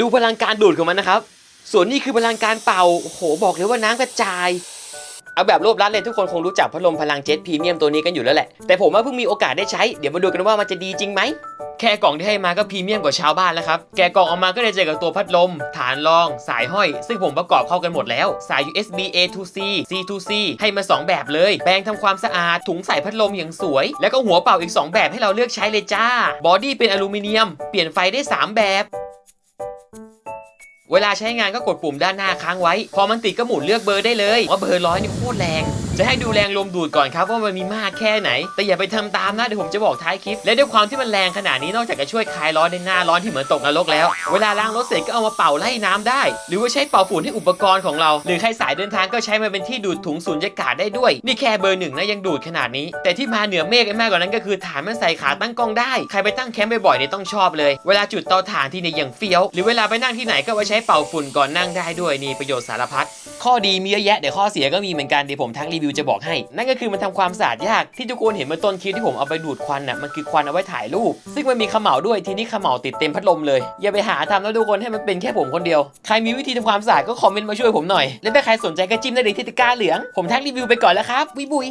ดูพลังการดูดของมันนะครับ ส่วนนี้คือพลังการเป่าโหบอกเลยว่าน้ำกระจาย เอาแบบรวบรัดเลยทุกคนคงรู้จักพัดลมพลังเจ็ตพรีเมียมตัวนี้กันอยู่แล้วแหละ แต่ผมว่าเพิ่งมีโอกาสได้ใช้ เดี๋ยวมาดูกันว่ามันจะดีจริงไหม แค่กล่องที่ให้มาก็พรีเมียมกว่าชาวบ้านแล้วครับ แกะกล่องออกมาก็ได้เจอกับตัวพัดลม ฐานรอง สายห้อย ซึ่งผมประกอบเข้ากันหมดแล้ว สาย USB A to C C to C ให้มา 2 แบบเลย แปรงทำความสะอาด ถุงใส่พัดลมอย่างสวย แล้วก็หัวเป่าอีก 2 แบบให้เราเลือกใช้เลยจ้า บอดี้เป็นอลูมิเนียม เปลี่ยนไฟได้ 3 แบบ เวลาใช้งานก็กดปุ่มด้านหน้าค้างไว้ พอมันติดก็หมุนเลือกเบอร์ได้เลยว่าเบอร์ร้อยนี่โคตรแรง จะให้ดูแรงลมดูดก่อนครับว่ามันมีมากแค่ไหน แต่อย่าไปทำตามนะเดี๋ยวผมจะบอกท้ายคลิป และด้วยความที่มันแรงขนาดนี้นอกจากจะช่วยคลายร้อนในหน้าร้อนที่เหมือนตกนรกแล้ว เวลาล้างรถเสร็จก็เอามาเป่าไล่น้ำได้ หรือว่าใช้เป่าฝุ่นให้อุปกรณ์ของเรา หรือใครสายเดินทางก็ใช้มาเป็นที่ดูดถุงสูญญากาศได้ด้วย นี่แค่เบอร์หนึ่งนะยังดูดขนาดนี้ แต่ที่มาเหนือเมฆไปมากกว่านั้นก็คือฐานมันใส่ขาตั้งกล้องได้ ใครไปตั้งแคมป์บ่อยๆเนี่ยต้องชอบเลย เวลาจุดเตาถ่านที่เนี่ยอย่างเฟี้ยว หรือเวลาไปนั่งที่ไหนก็ไว้ใช้เป่าฝุ่นก่อนนั่งได้ด้วยนี่ประโยชน์สารพัดข้อดีมีเยอะแยะเดี๋ยวข้อเสียก็มีเหมือนกันเดี๋ยวผมทั้งรีวิวจะบอกให้ นั่นก็คือมันทำความสะอาดยากที่ทุกคนเห็นเมื่อต้นคลิปที่ผมเอาไปดูดควันน่ะมันคือควันเอาไว้ถ่ายรูป ซึ่งมันมีขม่าด้วยทีนี้ขม่าติดเต็มพัดลมเลย อย่าไปหาทำแล้วทุกคนให้มันเป็นแค่ผมคนเดียว ใครมีวิธีทำความสะอาดก็คอมเมนต์มาช่วยผมหน่อยและถ้าใครสนใจก็จิ้มได้เลยที่ตะกร้าเหลืองผมทั้งรีวิวไปก่อนแล้วครับวิบุย